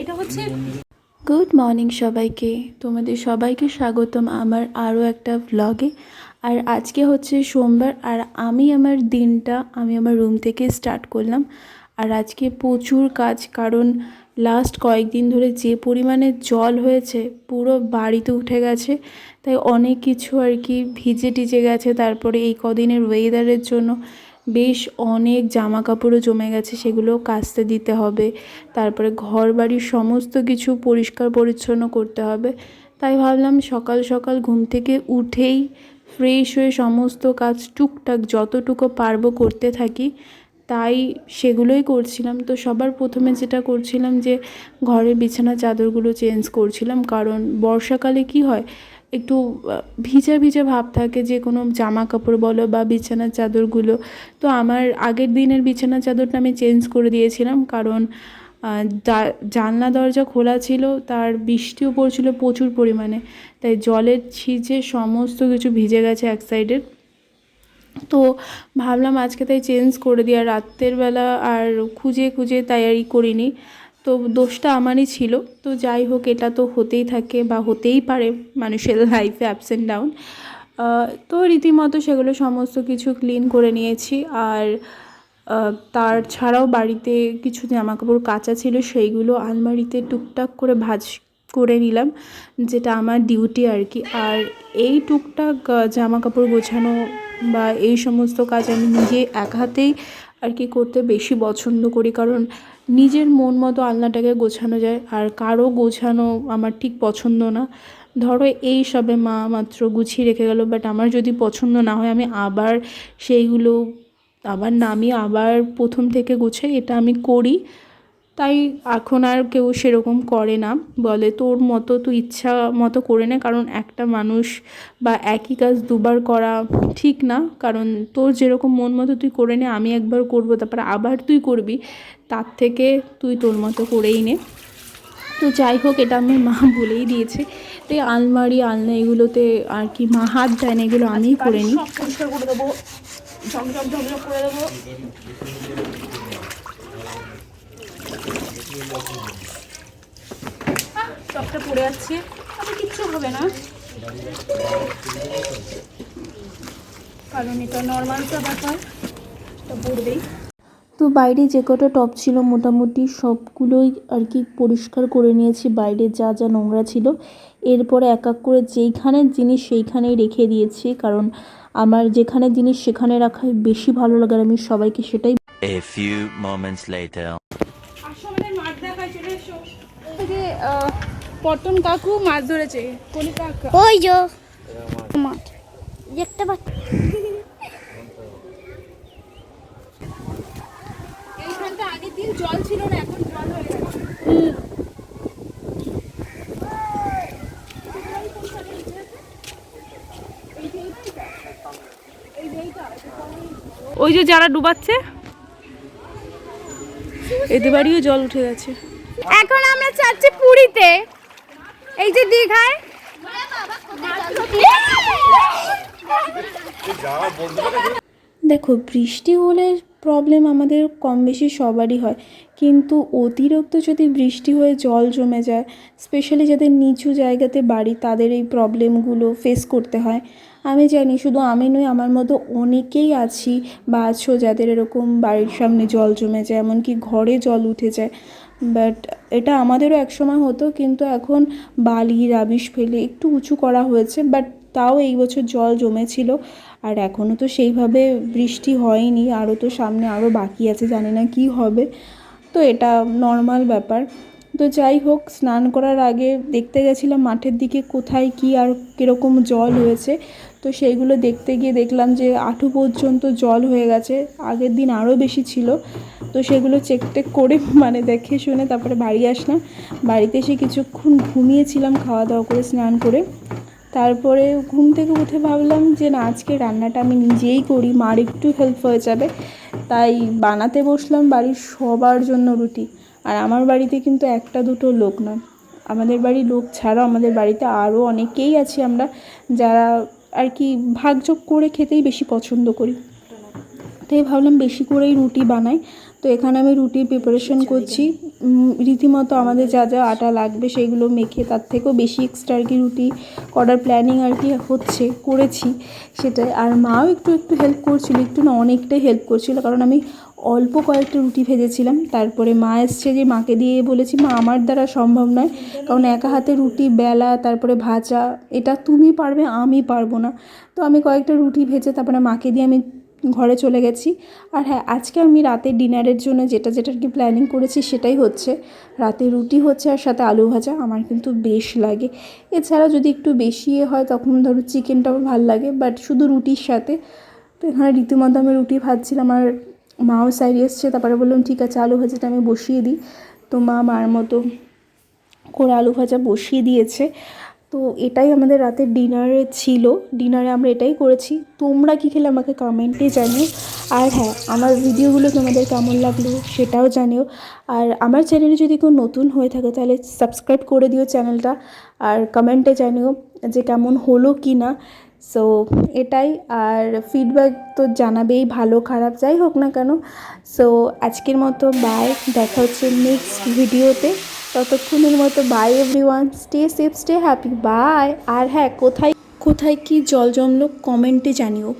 এটা হচ্ছে good morning সবাইকে। তোমাদের সবাইকে স্বাগতম আমার আরও একটা ভ্লগে আর আজকে হচ্ছে সোমবার, আর আমি আমার দিনটা, আমি আমার রুম থেকে স্টার্ট করলাম। আর আজকে প্রচুর কাজ, কারণ লাস্ট কয়েকদিন ধরে যে পরিমাণে জল হয়েছে, পুরো বাড়িতে উঠে গেছে। তাই অনেক কিছু আর কি ভিজে টিজে গেছে, তারপরে এই কদিনের ওয়েদারের জন্য। বেশ অনেক জামা কাপড়ও জমে গেছে, সেগুলো কাচতে দিতে হবে। তারপরে ঘর বাড়ির সমস্ত কিছু পরিষ্কার পরিচ্ছন্ন করতে হবে। তাই ভাবলাম সকাল সকাল ঘুম থেকে উঠেই ফ্রেশ হয়ে সমস্ত কাজ টুকটাক যতটুকু পারব করতে থাকি, তাই সেগুলোই করছিলাম। তো সবার প্রথমে যেটা করছিলাম যে, ঘরের বিছানা চাদরগুলো চেঞ্জ করছিলাম। কারণ বর্ষাকালে কি হয় একটু ভিজা ভিজা ভাব থাকে যে কোনো জামা কাপড় বলো বা বিছানার চাদরগুলো। তো আমার আগের দিনের বিছানার চাদরটা আমি চেঞ্জ করে দিয়েছিলাম কারণ জানলা দরজা খোলা ছিল, তার বৃষ্টিও পড়ছিল প্রচুর পরিমাণে। তাই জলের ছিঁচে সমস্ত কিছু ভিজে গেছে এক সাইডের তো ভাবলাম আজকে তাই চেঞ্জ করে দিই, আর রাত্রের বেলা আর খুঁজে খুঁজে তাই আর করিনি। তো দোষটা আমারই ছিল। তো যাই হোক, এটা তো হতেই থাকে বা হতেই পারে মানুষের লাইফে অ্যাপস অ্যান্ড ডাউন তো রীতিমতো সেগুলো সমস্ত কিছু ক্লিন করে নিয়েছি। আর তার ছাড়াও বাড়িতে কিছু জামা কাপড় কাঁচা ছিল, সেইগুলো আলমারিতে টুকটাক করে ভাজ করে নিলাম, যেটা আমার ডিউটি আর কি। আর এই টুকটাক জামা কাপড় গোছানো বা এই সমস্ত কাজ আমি নিজে এক হাতেই আর কি করতে বেশি পছন্দ করি, কারণ নিজের মন মতো আলনাটাকে গোছানো যায় আর কারও গোছানো আমার ঠিক পছন্দ না। ধরো এই সবে মা মাত্র গুছিয়ে রেখে গেল বাট আমার যদি পছন্দ না হয় আমি আবার সেইগুলো, আবার নামিয়ে আবার প্রথম থেকে গুছাই, এটা আমি করি। তাই এখন আর কেউ সেরকম করে না। বলে তোর মতো তুই ইচ্ছা মতো করে নে কারণ একটা মানুষ বা একই কাজ দুবার করা ঠিক না। কারণ তোর যেরকম মন মতো তুই করে নে আমি একবার করব তারপর আবার তুই করবি তার থেকে তুই তোর মতো করেই নে। তো যাই হোক এটা আমি মা বলেই দিয়েছে। তো এই আলমারি আলনা এগুলোতে আর কি মা হাত দেয় না এগুলো আমিই করে নিই। পরিষ্কার করে দেবো। ঝকঝক ঝকঝক করে দেবো। সবটা পড়ে যাচ্ছে তবে কিচ্ছু হবে না। কারণ এটা নর্মাল ব্যাপার তো পড়বেই। তো বাইরে যে কটা টপ ছিল মোটামুটি সবগুলোই আর কি পরিষ্কার করে নিয়েছি। বাইরে যা যা নোংরা ছিল এরপরে এক এক করে যেইখানের জিনিস সেইখানেই রেখে দিয়েছি। কারণ আমার যেখানে জিনিস সেখানে রাখাই বেশি ভালো লাগে আর আমি সবাইকে সেটাই A few moments later. আসো আমাদের মাছ দেখায় চলে এসো এই যে আহ, পটন কাকু মাছ ধরেছে কোনি কাকা। ওই যো। মাঠ দেখতে পাচ্ছি এইখানটা আগের দিন জল ছিল না এখন জল হয়ে গেছে। ওই যে যারা ডুবাচ্ছে এদের বাড়িও জল উঠে গেছে। এখন আমরা যাচ্ছি পুরীতে। এই যে দীঘায়। দেখো, বৃষ্টি হলে প্রবলেম আমাদের কম বেশি সবারই হয়। কিন্তু অতিরিক্ত যদি বৃষ্টি হয়ে জল জমে যায় স্পেশালি যাদের নিচু জায়গাতে বাড়ি, তাদের এই প্রবলেমগুলো ফেস করতে হয়। আমি জানি, শুধু আমি নই, আমার মতো অনেকেই আছি বা আছো যাদের এরকম বাড়ির সামনে জল জমে যায়, এমনকি ঘরে জল উঠে যায়। বাট এটা আমাদেরও একসময় হতো, কিন্তু এখন বালি, রাবিশ ফেলে একটু উঁচু করা হয়েছে বাট তাও এই বছর জল জমেছিল। আর এখনও তো সেইভাবে বৃষ্টি হয়নি আরও তো সামনে আরও বাকি আছে, জানি না কি হবে। তো এটা নর্মাল ব্যাপার। তো যাই হোক, স্নান করার আগে দেখতে গেছিলাম মাঠের দিকে কোথায় কি আর কীরকম জল হয়েছে। তো সেইগুলো দেখতে গিয়ে দেখলাম যে আঠু পর্যন্ত জল হয়ে গেছে, আগের দিন আরও বেশি ছিল। তো সেগুলো চেক টেক করে মানে দেখে শুনে তারপরে বাড়ি আসলাম। বাড়িতে এসে কিছুক্ষণ ঘুমিয়েছিলাম, খাওয়া দাওয়া করে, স্নান করে। তারপরে ঘুম থেকে উঠে ভাবলাম যে না, আজকে রান্নাটা আমি নিজেই করি, মার একটু হেল্প হয়ে যাবে। তাই বানাতে বসলাম বাড়ির সবার জন্য রুটি। আর আমার বাড়িতে কিন্তু একটা দুটো লোক নয়। আমাদের বাড়ির লোক ছাড়াও আমাদের বাড়িতে আরও অনেকেই আছি আমরা, যারা আর কি ভাগযোগ করে খেতেই বেশি পছন্দ করি। তাই ভাবলাম বেশি করেই রুটি বানাই। তো এখানে আমি রুটির প্রিপারেশন করছি। রীতিমতো আমাদের যা যা আটা লাগবে সেইগুলো মেখে তার থেকেও বেশি এক্সট্রা আর কি রুটি করার প্ল্যানিং আর কি হচ্ছে করেছি সেটাই। আর মাও একটু একটু হেল্প করছিল। একটু না অনেকটাই হেল্প করছিল। কারণ আমি অল্প কয়েকটা রুটি ভেজেছিলাম, তারপরে মা এসছে যে মাকে দিয়ে বলেছি, মা, আমার দ্বারা সম্ভব নয়, কারণ একা হাতে রুটি, বেলা, তারপরে ভাজা, এটা তুমি পারবে, আমি পারব না। তো আমি কয়েকটা রুটি ভেজে তারপরে মাকে দিয়ে আমি ঘরে চলে গেছি। আর হ্যাঁ আজকে আমি রাতে ডিনারের জন্য যেটা যেটা আর কি প্ল্যানিং করেছি সেটাই হচ্ছে। রাতে রুটি হচ্ছে আর সাথে আলু ভাজা, আমার কিন্তু বেশ লাগে। এছাড়া যদি একটু বেশি হয়, তখন ধরো চিকেনটাও ভালো লাগে বাট শুধু রুটির সাথে, তো এখানে রীতিমতো আমি রুটি ভাজছিলাম আর মাও সাইড এসছে, তারপরে বললাম, ঠিক আছে, আলু ভাজাটা আমি বসিয়ে দিই। তো মা মার মতো করে আলু ভাজা বসিয়ে দিয়েছে। তো এটাই আমাদের রাতের ডিনারে ছিল। ডিনারে আমরা এটাই করেছি। তোমরা কী খেলে আমাকে কমেন্টে জানিও। আর হ্যাঁ আমার ভিডিওগুলো তোমাদের কেমন লাগল সেটাও জানিও। আর আমার চ্যানেলে যদি কেউ নতুন হয়ে থাকে, তাহলে সাবস্ক্রাইব করে দিও চ্যানেলটা। আর কমেন্টে জানিও যে কেমন হলো কি না। সো এটাই। আর ফিডব্যাক তো জানাবেই, ভালো, খারাপ, যাই হোক না কেন। সো আজকের মতো বাই দেখা হচ্ছে নেক্সট ভিডিওতে ততক্ষণের মতো bye everyone stay safe stay happy bye আর হ্যাঁ কোথায় কোথায় কি জল জমলো কমেন্টে জানিও।